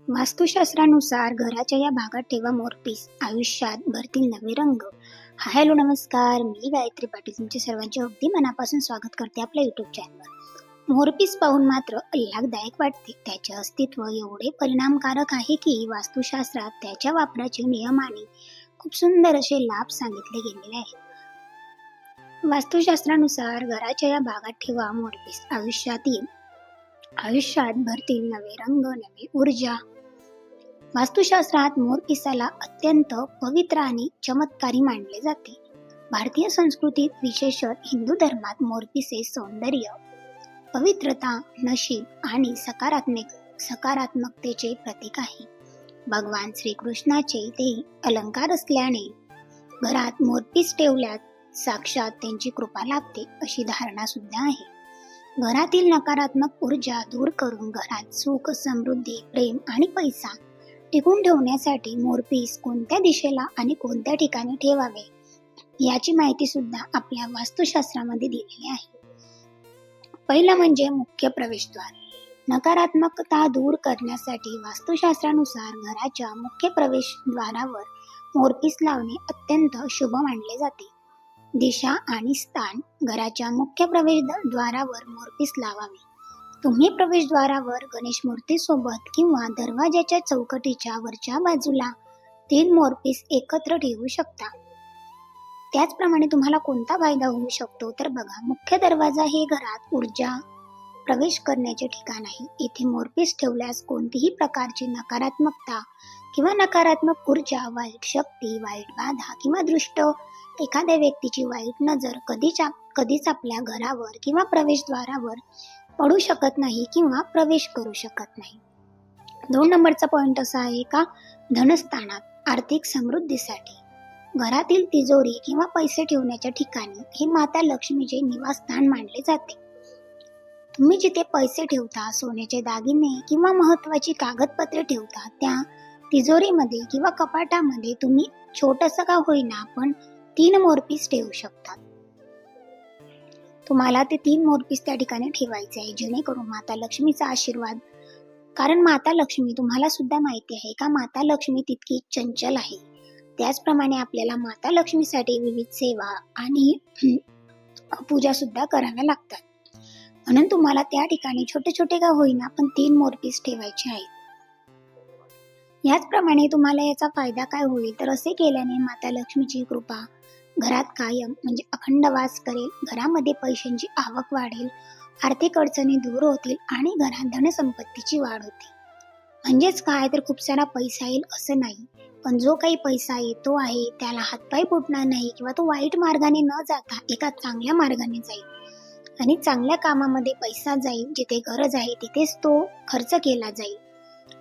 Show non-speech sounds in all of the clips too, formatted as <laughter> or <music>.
वास्तुशास्त्रानुसार घराच्या या भागात ठेवा मोरपीस. आयुष्यात भरतील नवे रंग. हॅलो नमस्कार. मी गायत्री पाटील. तुमचे सर्वांचे अगदी मनापासून स्वागत करते आपल्या युट्यूब चॅनलवर मोरपीस पाहून मात्र आल्हाददायक वाटते. त्याचे अस्तित्व एवढे परिणामकारक आहे की वास्तुशास्त्रात त्याच्या वापराचे नियम आणि खूप सुंदर असे लाभ सांगितले गेलेले आहेत. वास्तुशास्त्रानुसार घराच्या या भागात ठेवा मोरपीस. आयुष्यातील आयुष्यात भरतील नवे रंग नवी ऊर्जा. वास्तुशास्त्रात मोरपिसाला अत्यंत पवित्र आणि चमत्कारी मानले जाते. भारतीय संस्कृतीत विशेषत हिंदू धर्मात मोरपिसे सौंदर्य पवित्रता नशीब आणि सकारात्मक सकारात्मकतेचे प्रतीक आहे. भगवान श्रीकृष्णाचे ते अलंकार असल्याने घरात मोरपीस ठेवल्यात साक्षात त्यांची कृपा लाभते अशी धारणा सुद्धा आहे. घरातील नकारात्मक ऊर्जा दूर करून घरात सुख समृद्धी प्रेम आणि पैसा टिकून ठेवण्यासाठी मोरपीस कोणत्या दिशेला आणि कोणत्या ठिकाणी ठेवावे याची माहिती सुद्धा आपल्या वास्तुशास्त्रामध्ये दिलेली आहे. पहिलं म्हणजे मुख्य प्रवेशद्वार. नकारात्मकता दूर करण्यासाठी वास्तुशास्त्रानुसार घराच्या मुख्य प्रवेशद्वारावर मोरपीस लावणे अत्यंत शुभ मानले जाते. दिशा आणि स्थान घराच्या मुख्य प्रवेशद्वारावर मोरपीस लावावे. तुम्ही प्रवेशद्वारावर गणेश मूर्तीसोबत किंवा दरवाजाच्या चौकटीच्या वरच्या बाजूला तीन मोरपीस एकत्र ठेवू शकता. त्याचप्रमाणे तुम्हाला कोणता फायदा होऊ शकतो तर बघा मुख्य दरवाजा हे घरात ऊर्जा प्रवेश करण्याचे ठिकाण आहे. इथे मोरपीस ठेवल्यास कोणतीही प्रकारची नकारात्मकता किंवा नकारात्मक ऊर्जा वाईट शक्ती वाईट बाधा किंवा दृष्ट एखाद्या व्यक्तीची वाईट नजर कधीच कधीच आपल्या घरावर किंवा प्रवेशद्वारावर पडू शकत नाही किंवा प्रवेश करू शकत नाही. दोन नंबरचा पॉइंट असा आहे का? धनस्थानात आर्थिक समृद्धीसाठी. घरातील तिजोरी किंवा पैसे ठेवण्याच्या ठिकाणी हे माता लक्ष्मीचे निवासस्थान मानले जाते. तुम्ही जिथे पैसे ठेवता सोन्याचे दागिने किंवा महत्वाची कागदपत्रे ठेवता त्या तिजोरीमध्ये किंवा कपाटामध्ये तुम्ही छोटस का होईना पण तीन मोरपीस ठेवू शकतात. तुम्हाला ते तीन मोरपीस त्या ठिकाणी ठेवायचे आहे. जेणेकरून माता लक्ष्मीचा आशीर्वाद कारण माता लक्ष्मी तुम्हाला सुद्धा माहिती आहे का? माता लक्ष्मी तितकी चंचल आहे. त्याचप्रमाणे आपल्याला माता लक्ष्मीसाठी विविध सेवा आणि <clears throat> पूजा सुद्धा कराव्या लागतात. म्हणून तुम्हाला त्या ठिकाणी छोटे छोटे का होईना पण तीन मोरपीस ठेवायचे आहेत. याचप्रमाणे तुम्हाला याचा फायदा काय होईल? तर असे केल्याने माता लक्ष्मीची कृपा घरात कायम म्हणजे अखंड वास करेल. घरामध्ये पैशांची आवक वाढेल आर्थिक अडचणी दूर होतील आणि घरात धनसंपत्तीची वाढ होते. म्हणजेच काय? तर खूप सारा पैसा येईल असं नाही. पण जो काही पैसा येतो आहे त्याला हातपाय फुटणार नाही किंवा तो वाईट मार्गाने न जाता एका चांगल्या मार्गाने जाईल. आणि चांगल्या कामामध्ये पैसा जाईल जिथे गरज आहे तिथेच तो खर्च केला जाईल.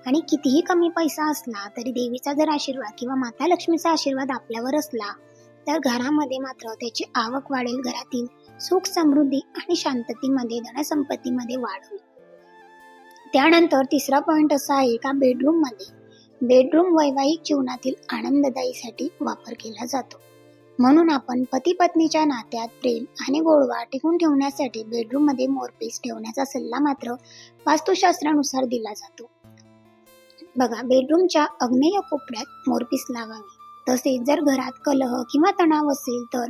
आणि कितीही कमी पैसा असला तरी देवीचा जर आशीर्वाद किंवा माता लक्ष्मीचा आशीर्वाद आपल्यावर असला तर घरामध्ये मात्र त्याची आवक वाढेल. घरातील सुख समृद्धी आणि शांततेमध्ये धनसंपत्तीमध्ये वाढ होईल. त्यानंतर तिसरा पॉइंट असा आहे का बेडरूममध्ये बेडरूम वैवाहिक जीवनातील आनंददायीसाठी वापर केला जातो. म्हणून आपण पती पत्नीच्या नात्यात प्रेम आणि गोडवा टिकून ठेवण्यासाठी बेडरूममध्ये मोरपीस ठेवण्याचा सल्ला मात्र वास्तुशास्त्रानुसार दिला जातो. बघा बेडरूमच्या अग्नेय कोपऱ्यात मोरपीस लावावे. तसेच जर घरात कलह किंवा तणाव असेल तर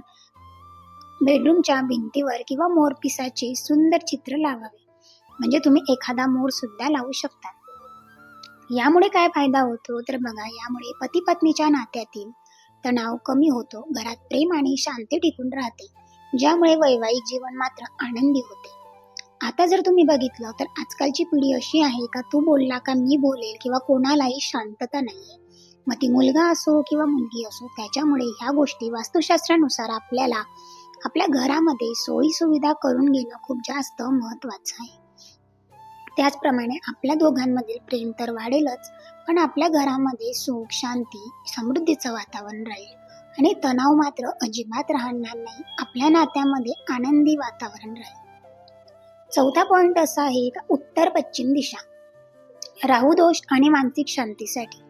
बेडरूमच्या भिंतीवर किंवा मोरपिसाचे सुंदर चित्र लावावे. म्हणजे तुम्ही एखादा मोर सुद्धा लावू शकता. यामुळे काय फायदा होतो? तर बघा यामुळे पती पत्नीच्या नात्यातील तणाव कमी होतो. घरात प्रेम आणि शांती टिकून राहते. ज्यामुळे वैवाहिक जीवन मात्र आनंदी होते. आता जर तुम्ही बघितलं तर आजकालची पिढी अशी आहे का तू बोलला का मी बोलेल किंवा कोणालाही शांतता नाही मग ती मुलगा असो किंवा मुलगी असो त्याच्यामुळे ह्या गोष्टी वास्तुशास्त्रानुसार आपल्याला आपल्या घरामध्ये सोयीसुविधा करून घेणं खूप जास्त महत्वाचं आहे. त्याचप्रमाणे आपल्या दोघांमधील प्रेम तर वाढेलच पण आपल्या घरामध्ये सुख शांती समृद्धीचं वातावरण राहील. आणि तणाव मात्र अजिबात राहणार नाही. आपल्या नात्यामध्ये आनंदी वातावरण राहील. चौथा पॉइंट असा आहे का उत्तर पश्चिम दिशा. राहू दोष आणि मानसिक शांतीसाठी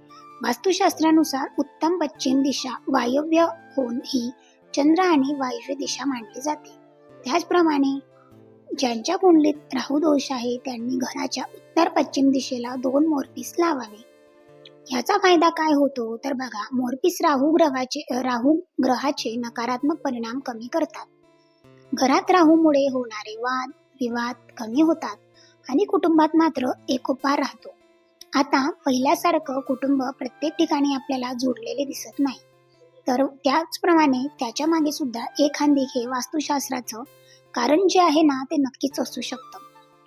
वास्तुशास्त्रानुसार उत्तम पश्चिम दिशा वायव्य होऊन ही चंद्र आणि वायव्य दिशा मानली जाते. त्याचप्रमाणे ज्यांच्या कुंडलीत राहू दोष आहे त्यांनी घराच्या उत्तर पश्चिम दिशेला दोन मोरपीस लावावे. याचा फायदा काय होतो? तर बघा मोरपीस राहू ग्रहाचे राहू ग्रहाचे नकारात्मक परिणाम कमी करतात. घरात राहूमुळे होणारे वाद विवाद कमी होतात आणि कुटुंबात मात्र एकोपा राहतो. आता पहिल्यासारखं कुटुंब प्रत्येक ठिकाणी आपल्याला जोडलेले दिसत नाही. तर त्याचप्रमाणे त्याच्यामागे सुद्धा एखादी हे वास्तुशास्त्राचं कारण जे आहे ना ते नक्कीच असू शकतं.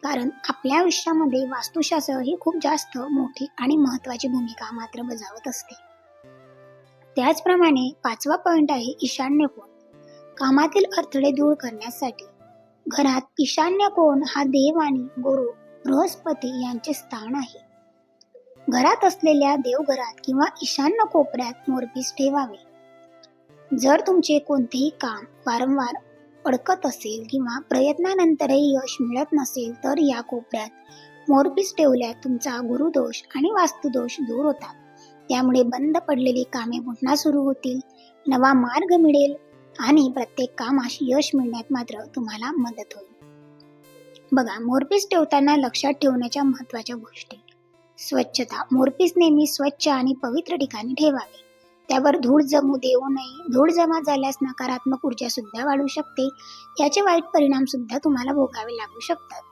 कारण आपल्या आयुष्यामध्ये वास्तुशास्त्र ही खूप जास्त मोठी आणि महत्वाची भूमिका मात्र बजावत असते. त्याचप्रमाणे पाचवा पॉइंट आहे ईशान्य कोण कामातील अडथळे दूर करण्यासाठी घरात ईशान्य कोण हा देव आणि गुरु बृहस्पती यांचे स्थान आहे. घरात असलेल्या देवघरात किंवा ईशान्य कोपऱ्यात मोरपीस ठेवावे. जर तुमचे कोणतेही काम वारंवार अडकत असेल किंवा प्रयत्नानंतरही यश मिळत नसेल तर या कोपऱ्यात मोरपीस ठेवल्यास तुमचा गुरुदोष आणि वास्तुदोष दूर होतात. त्यामुळे बंद पडलेली कामे पुन्हा सुरू होतील. नवा मार्ग मिळेल. आणि प्रत्येक कामास यश मिळण्यात मात्र तुम्हाला मदत होईल. बघा मोरपीस ठेवताना लक्षात ठेवण्याच्या महत्त्वाच्या गोष्टी. स्वच्छता. मोरपीस नेहमी स्वच्छ आणि पवित्र ठिकाणी ठेवावे. त्यावर धूळ जमू देऊ नये. धूळ जमा झाल्यास नकारात्मक ऊर्जा सुद्धा वाढू शकते. याचे वाईट परिणाम सुद्धा तुम्हाला भोगावे लागू शकतात.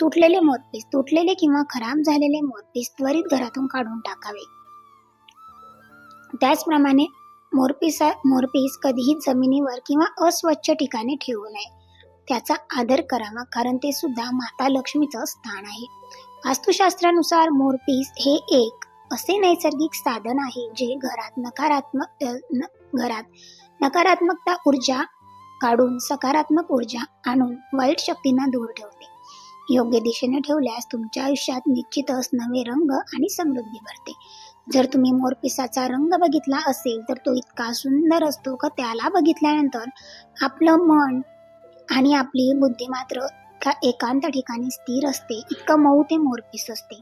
तुटलेले मोरपीस तुटलेले किंवा खराब झालेले मोरपीस त्वरित घरातून काढून टाकावे. त्याचप्रमाणे मोरपीसा मोरपीस कधीही जमिनीवर किंवा अस्वच्छ ठिकाणी ठेवू नये. त्याचा आदर करावा कारण ते सुद्धा माता लक्ष्मीचं स्थान आहे. वास्तुशास्त्रानुसार मोरपीस हे एक असे नैसर्गिक साधन आहे जे घरात नकारात्मक न- घरात नकारात्मकता ऊर्जा काढून सकारात्मक ऊर्जा आणून वाईट शक्तींना दूर ठेवते. योग्य दिशेने ठेवल्यास तुमच्या आयुष्यात निश्चितच नवे रंग आणि समृद्धी भरते. जर तुम्ही मोरपिसाचा रंग बघितला असेल तर तो इतका सुंदर असतो का त्याला बघितल्यानंतर आपलं मन आणि आपली बुद्धी मात्र का एकांत ठिकाणी स्थिर असते. इतकं मऊ ते मोरपीस असते.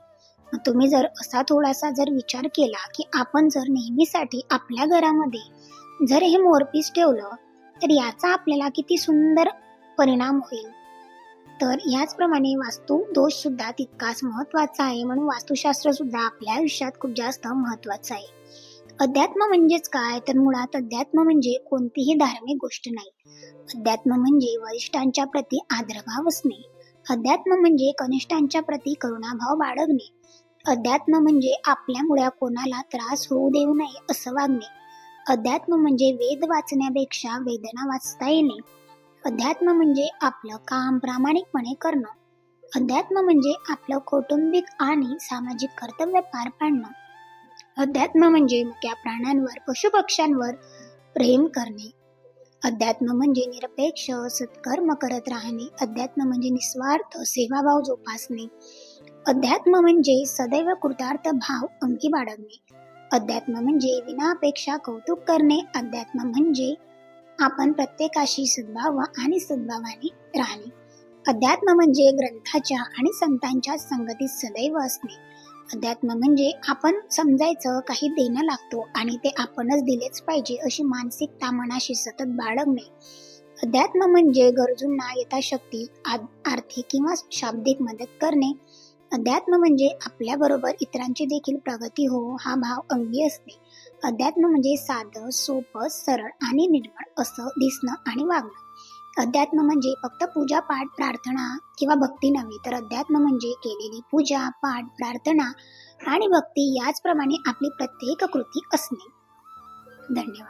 तुम्ही जर असा थोडासा जर विचार केला की आपण जर नेहमीसाठी आपल्या घरामध्ये जर हे मोरपीस ठेवलं तर याचा आपल्याला किती सुंदर परिणाम होईल. तर याचप्रमाणे वास्तू दोष सुद्धा तितकाच महत्त्वाचा आहे म्हणून वास्तुशास्त्र सुद्धा आपल्या आयुष्यात खूप जास्त महत्वाचं आहे. अध्यात्म म्हणजेच काय? तर मुळात अध्यात्म म्हणजे कोणतीही धार्मिक गोष्ट नाही. अध्यात्म म्हणजे वरिष्ठांच्या प्रती आदरभाव असणे. अध्यात्म म्हणजे कनिष्ठांच्या प्रती करुणाभाव बाळगणे. अध्यात्म म्हणजे आपल्यामुळे कोणाला त्रास होऊ देऊ नये असं वागणे. अध्यात्म म्हणजे वेद वाचण्यापेक्षा वेदना वाचता येणे. अध्यात्म म्हणजे आपलं काम प्रामाणिकपणे करणं. अध्यात्म म्हणजे आपलं कौटुंबिक आणि सामाजिक कर्तव्य पार पाडणं. अध्यात्म म्हणजे मुक्या प्राण्यांवर पशुपक्ष्यांवर प्रेम करणे. अध्यात्म म्हणजे निरपेक्ष सत्कर्म करत राहणे. अध्यात्म म्हणजे निस्वार्थ सेवाभाव जोपासणे. अध्यात्म म्हणजे सदैव कृतार्थ भाव अंगी बाळगणे. अध्यात्म म्हणजे विनापेक्षा कौतुक करणे. अध्यात्म म्हणजे आपण प्रत्येकाशी सद्भाव आणि सद्भावाने राहणे. अध्यात्म म्हणजे ग्रंथाच्या आणि संतांच्या संगतीत सदैव असणे. अध्यात्म म्हणजे आपण समजायचं काही देणं लागतो आणि ते आपणच दिलेच पाहिजे अशी मानसिकता मनाशी सतत बाळगणे. अध्यात्म म्हणजे गरजूंना यथाशक्ती आर्थिक किंवा शाब्दिक मदत करणे. अध्यात्म म्हणजे आपल्याबरोबर इतरांची देखील प्रगती हो हा भाव अंगी असणे. अध्यात्म म्हणजे साधं सोपं सरळ आणि निर्मळ असं दिसणं आणि वागणं. अध्यात्म म्हणजे फक्त पूजा पाठ प्रार्थना किंवा भक्ती नव्हे तर अध्यात्म म्हणजे केलेली पूजा पाठ प्रार्थना आणि भक्ती याचप्रमाणे आपली प्रत्येक कृती असणे. धन्यवाद.